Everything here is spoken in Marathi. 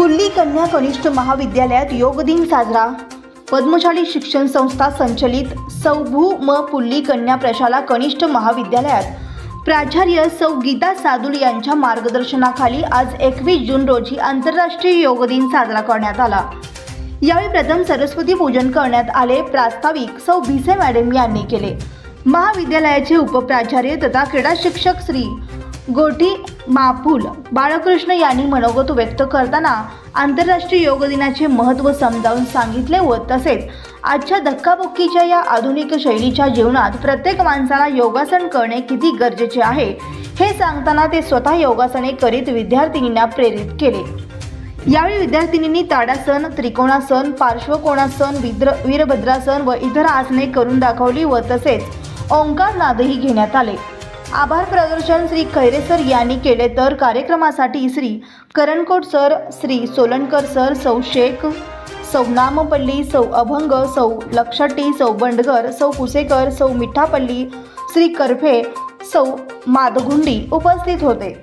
पुल्ली कन्या कनिष्ठ महाविद्यालयात योग दिन साजरा. पद्मशाली शिक्षण संस्था संचलित सौभू म पुल्ली कन्या प्रशाला कनिष्ठ महाविद्यालयात. प्राचार्य सौ गीता सादुल यांच्या मार्गदर्शनाखाली आज एकवीस जून रोजी आंतरराष्ट्रीय योग दिन साजरा करण्यात आला. यावेळी प्रथम सरस्वती पूजन करण्यात आले प्रास्ताविक सौ भिसे मॅडम यांनी केले. महाविद्यालयाचे उपप्राचार्य तथा क्रीडा शिक्षक श्री गोठी मापुल बाळकृष्ण यांनी मनोगत व्यक्त करताना आंतरराष्ट्रीय योग दिनाचे महत्त्व समजावून सांगितले व तसेच आजच्या धक्काबुक्कीच्या या आधुनिक शैलीच्या जीवनात प्रत्येक माणसाला योगासन करणे किती गरजेचे आहे हे सांगताना ते स्वतः योगासने करीत विद्यार्थिनींना प्रेरित केले. यावेळी विद्यार्थिनींनी ताडासन त्रिकोणासन पार्श्वकोणासन विद्र वीरभद्रासन व इतर आसने करून दाखवली व तसेच ओंकार नादही घेण्यात आले. आभार प्रदर्शन श्री खैरे सर यांनी केले तर कार्यक्रमासाठी श्री करणकोट सर श्री सोलनकर सर सौ शेख सौ नामपल्ली सौ अभंग सौ लक्षटी सौ बंडगर सौ कुसेकर सौ मिठापल्ली श्री करफे सौ माधगुंडी उपस्थित होते.